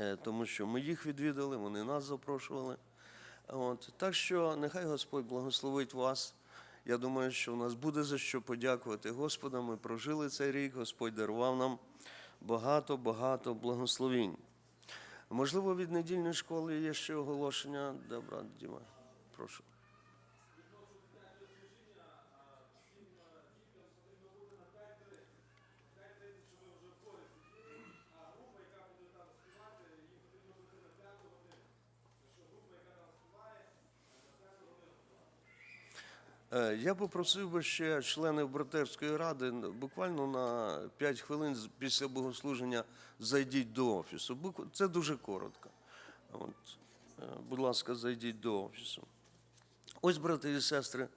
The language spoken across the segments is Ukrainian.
е, тому що ми їх відвідали, вони нас запрошували. От. Так що нехай Господь благословить вас. Я думаю, що у нас буде за що подякувати Господу. Ми прожили цей рік, Господь дарував нам багато-багато благословінь. Можливо, від недільної школи є ще оголошення. Добре, Діма, прошу. Я попросив би ще членів братерської ради буквально на 5 хвилин після богослуження зайдіть до офісу. Це дуже коротко. От. е, Будь ласка, зайдіть до офісу. Ось, брати і сестри,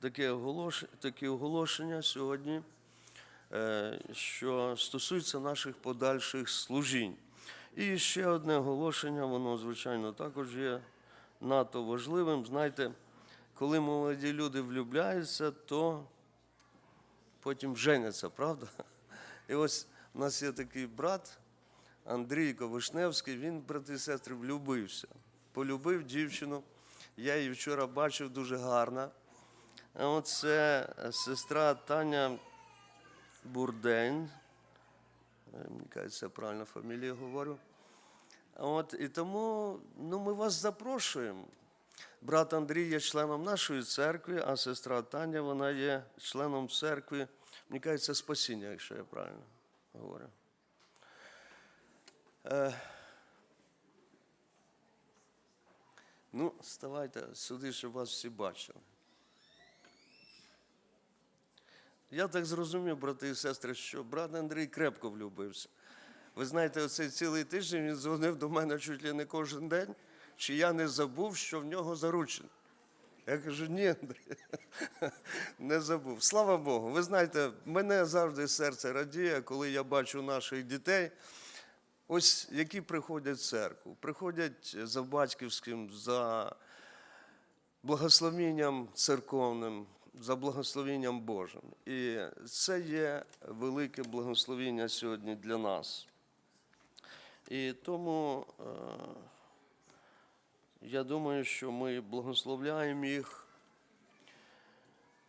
таке оголошення, такі оголошення сьогодні, е, що стосується наших подальших служінь. І ще одне оголошення, воно, звичайно, також є надто важливим. Знаєте, коли молоді люди влюбляються, то потім женяться, правда? І ось у нас є такий брат Андрійко Вишневський, він, брати і сестри, влюбився. Полюбив дівчину. Я її вчора бачив дуже гарна. А от це сестра Таня Бурдень. Е, Мені кажеться, правильно фамілію говорю. От, і тому ну, ми вас запрошуємо. Брат Андрій є членом нашої церкви, а сестра Таня вона є членом церкви, мені кажеться, спасіння, якщо я правильно говорю. Е, ну, ставайте сюди, щоб вас всі бачили. Я так зрозумів, брати і сестри, що брат Андрій крепко влюбився. Ви знаєте, оцей цілий тиждень він дзвонив до мене чуть ли не кожен день, чи я не забув, що в нього заручено. Я кажу, ні, не забув. Слава Богу. Ви знаєте, мене завжди серце радіє, коли я бачу наших дітей, ось які приходять в церкву. Приходять за батьківським, за благословенням церковним, за благословенням Божим. І це є велике благословення сьогодні для нас. І тому е, я думаю, що ми благословляємо їх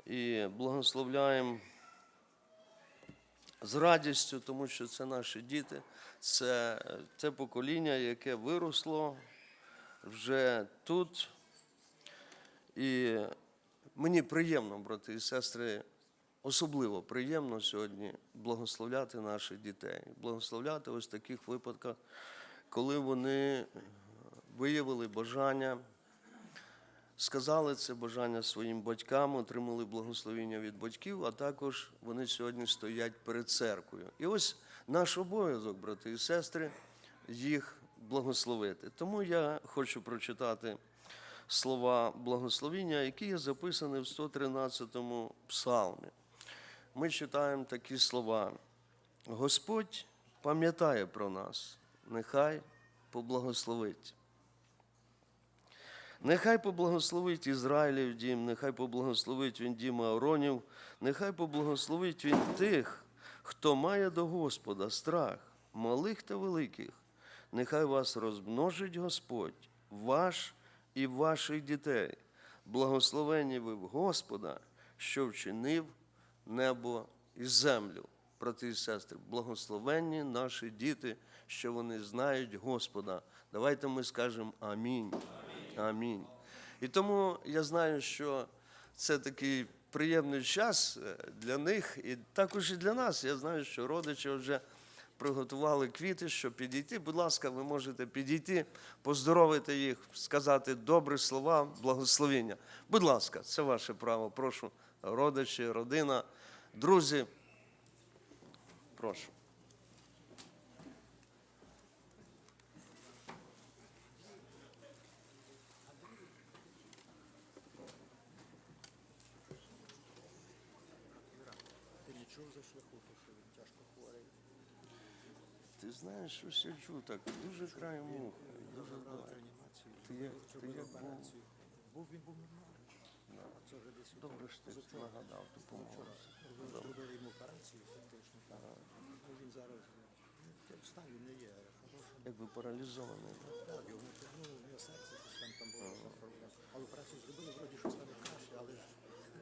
і благословляємо з радістю, тому що це наші діти, це те покоління, яке виросло вже тут. І мені приємно, брати і сестри, особливо приємно сьогодні благословляти наших дітей, благословляти ось таких випадках, коли вони виявили бажання, сказали це бажання своїм батькам, отримали благословення від батьків, а також вони сьогодні стоять перед церквою. І ось наш обов'язок, брати і сестри, їх благословити. Тому я хочу прочитати слова благословення, які є записані в 113-му псалмі. Ми читаємо такі слова. Господь пам'ятає про нас, нехай поблагословить. Нехай поблагословить Ізраїлів дім, нехай поблагословить він дім Ааронів, нехай поблагословить він тих, хто має до Господа страх, малих та великих. Нехай вас розмножить Господь, ваш і ваших дітей. Благословені ви в Господа, що вчинив небо і землю. Брати і сестри, благословенні наші діти, що вони знають Господа. Давайте ми скажемо амінь. Амінь. І тому я знаю, що це такий приємний час е, для них, і також і для нас. Я знаю, що родичі вже приготували квіти, щоб підійти. Будь ласка, ви можете підійти, поздоровити їх, сказати добрі слова, благословення. Будь ласка, це ваше право. Прошу, родичі, родина, друзі. Прошу. Шляху, що він тяжко хворий. Ти знаєш, що чув так, дуже край муха, дуже далеко. реанімацію. Ти як- ти як був? операцію. Був, він був нормальний. А це вже десь Добре, що ти позавчора. нагадав, допомогу. Зробили йому операцію фактично. Ну, він зараз ну, в стані не є. якби паралізований. да. Так, його ну, у нього серце щось там, там було проблема. Але операцію зробили, вроді що стане краще, але ж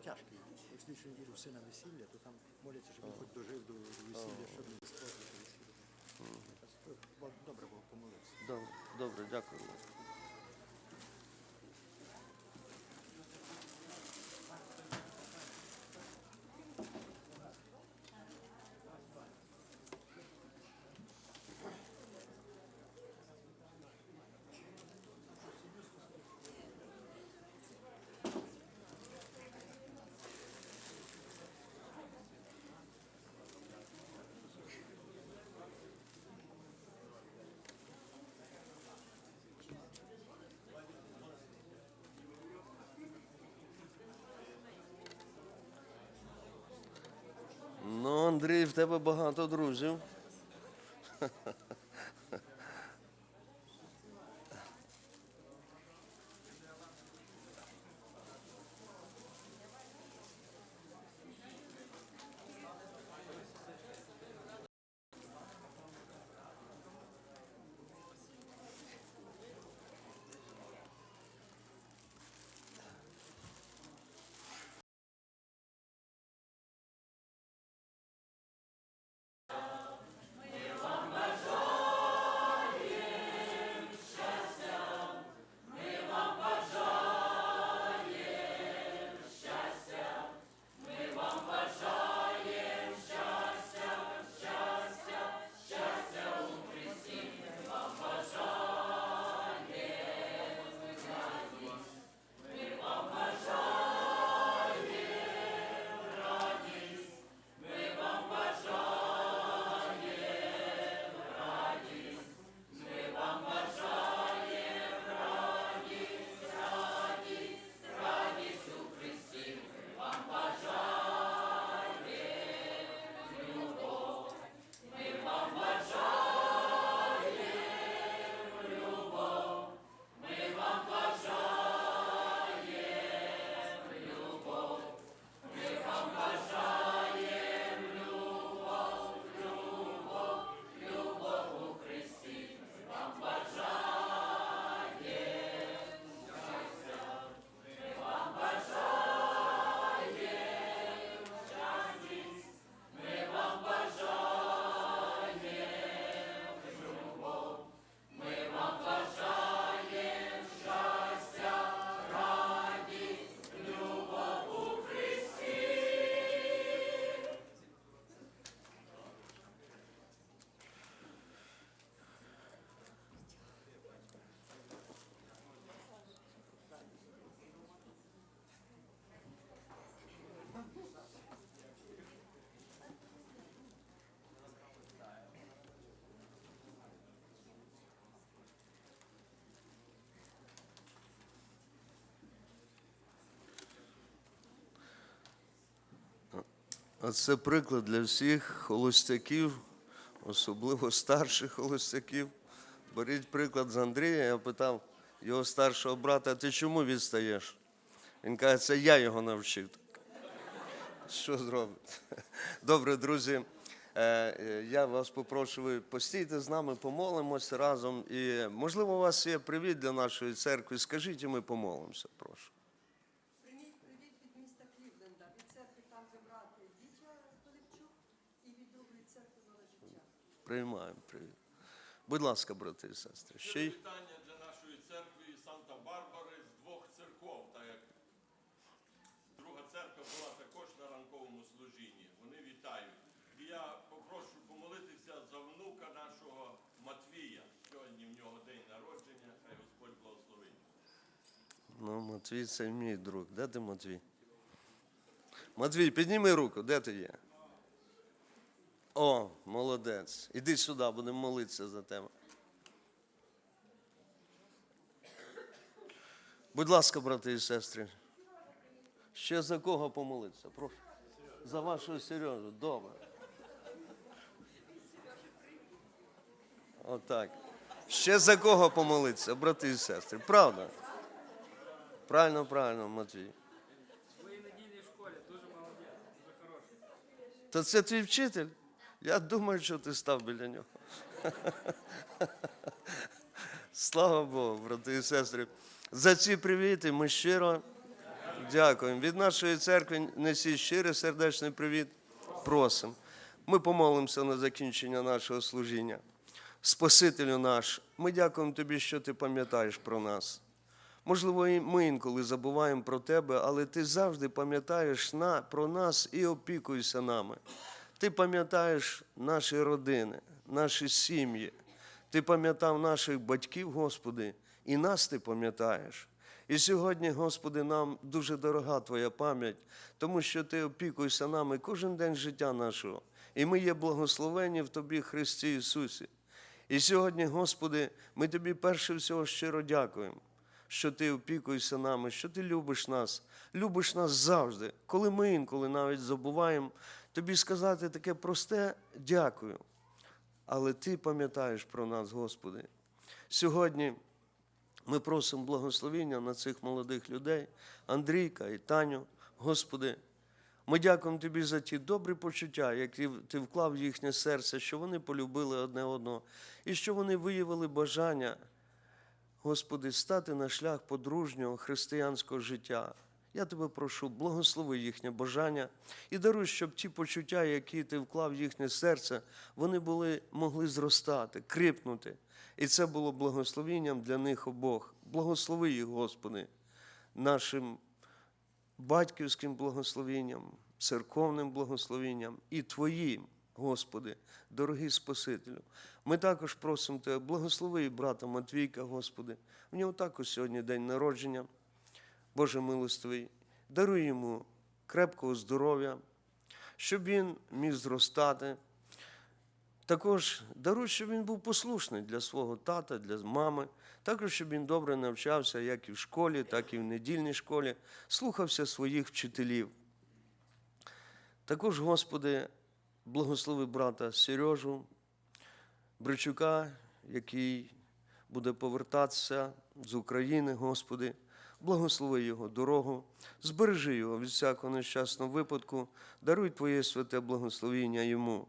тяжкий. Як слідчу неділю в сина весілля, то там моляться, щоб він хоч дожив до весілля, щоб не спортити весілля. Добре було помолитися. Добре, дякую. Ну, Андрій, в тебе багато друзів. А це приклад для всіх холостяків, особливо старших холостяків. Беріть приклад з Андрія. Я питав його старшого брата, ти чому відстаєш? Він каже, це я його навчив. Що зробити? Добре, друзі. е, е, Я вас попрошу, ви постійте з нами, помолимось разом. І, можливо, у вас є привіт для нашої церкви. Скажіть, і ми помолимося, прошу. Прийміть привіт від міста Клівленда, від церкви там, де брати Вітя Пилипчук і від другої церкви нове життя. Приймаємо привіт. Будь ласка, брати і сестри. Ще й Вітання для нашої церкви Санта-Барбари з двох церков, так як друга церква була також на ранковому служінні. Вони вітають. І я попрошу помолитися за внука нашого Матвія. Сьогодні в нього день народження, хай Господь благословить. Ну, Матвій, це мій друг. Де ти, Матвій? Матвій, підніми руку, де ти є? О, молодець. Іди сюди, будемо молитися за тебе. Будь ласка, брати і сестри. Ще за кого помолитися? Прошу. За вашого Сережу. Добре. Отак. Ще за кого помолитися, брати і сестри? Правда? Правильно, правильно, Матвій. Своїй недільній школі дуже молодець, дуже хороший. То це твій вчитель? Я думаю, що ти став біля нього. Слава Богу, брати і сестри. За ці привіти ми щиро дякуємо. Від нашої церкви несіть щирий сердечний привіт. Просимо. Ми помолимося на закінчення нашого служіння. Спасителю наш, ми дякуємо тобі, що ти пам'ятаєш про нас. Можливо, і ми інколи забуваємо про тебе, але ти завжди пам'ятаєш про нас і опікуєшся нами. Ти пам'ятаєш наші родини, наші сім'ї. Ти пам'ятав наших батьків, Господи, і нас ти пам'ятаєш. І сьогодні, Господи, нам дуже дорога Твоя пам'ять, тому що Ти опікуєшся нами кожен день життя нашого. І ми є благословені в Тобі, Христі Ісусі. І сьогодні, Господи, ми Тобі перше всього щиро дякуємо, що Ти опікуєшся нами, що Ти любиш нас, любиш нас завжди. Коли ми інколи навіть забуваємо Тобі сказати таке просте дякую. Але Ти пам'ятаєш про нас, Господи. Сьогодні ми просимо благословення на цих молодих людей, Андрійка і Таню, Господи. Ми дякуємо Тобі за ті добрі почуття, які Ти вклав в їхнє серце, що вони полюбили одне одного, і що вони виявили бажання, Господи, стати на шлях подружнього християнського життя. Я тебе прошу, благослови їхнє бажання і даруй, щоб ті почуття, які ти вклав в їхнє серце, вони були, могли зростати, кріпнути. І це було благословенням для них обох. Благослови їх, Господи, нашим батьківським благословенням, церковним благословенням і Твоїм, Господи, дорогий Спасителю. Ми також просимо Тебе, благослови брата Матвійка, Господи. У нього також сьогодні день народження. Боже милостивий, даруй йому крепкого здоров'я, щоб він міг зростати. Також даруй, щоб він був послушний для свого тата, для мами, також, щоб він добре навчався як і в школі, так і в недільній школі, слухався своїх вчителів. Також, Господи, благослови брата Сережу Бричука, який буде повертатися з України, Господи. Благослови його дорогу, збережи його від всякого нещасного випадку, даруй Твоє святе благословіння йому.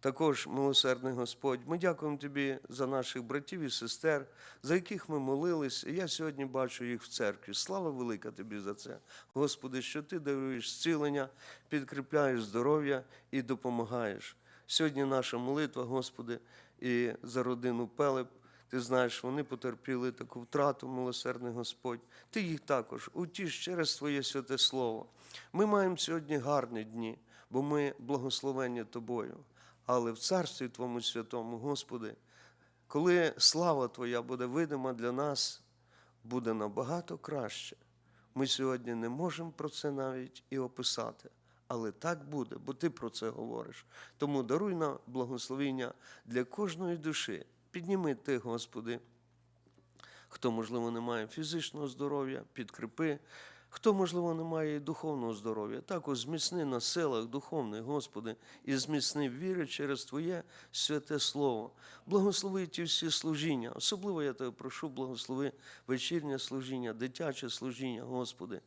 Також, милосердний Господь, ми дякуємо Тобі за наших братів і сестер, за яких ми молились, і я сьогодні бачу їх в церкві. Слава велика Тобі за це. Господи, що Ти даруєш зцілення, підкріпляєш здоров'я і допомагаєш. Сьогодні наша молитва, Господи, і за родину Пелеп. Ти знаєш, вони потерпіли таку втрату, милосердний Господь. Ти їх також утіш через Твоє святе Слово. Ми маємо сьогодні гарні дні, бо ми благословені Тобою. Але в Царстві Твому святому, Господи, коли слава Твоя буде видима для нас, буде набагато краще. Ми сьогодні не можемо про це навіть і описати. Але так буде, бо ти про це говориш. Тому даруй нам благословіння для кожної душі. Підніми ти, Господи, хто, можливо, не має фізичного здоров'я, підкріпи. Хто, можливо, не має і духовного здоров'я, також зміцни на силах духовних, Господи, і зміцни в вірі через Твоє святе Слово. Благослови ті всі служіння. Особливо я тебе прошу, благослови вечірнє служіння, дитяче служіння, Господи.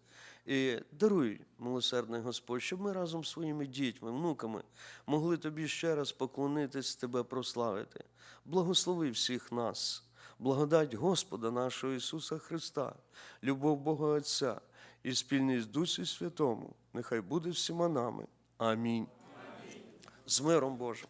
І даруй, милосердний Господь, щоб ми разом з своїми дітьми, внуками могли Тобі ще раз поклонитись, Тебе прославити. Благослови всіх нас, благодать Господа нашого Ісуса Христа, любов Бога Отця і спільність Дусі Святому, нехай буде всіма нами. Амінь. З миром Божим.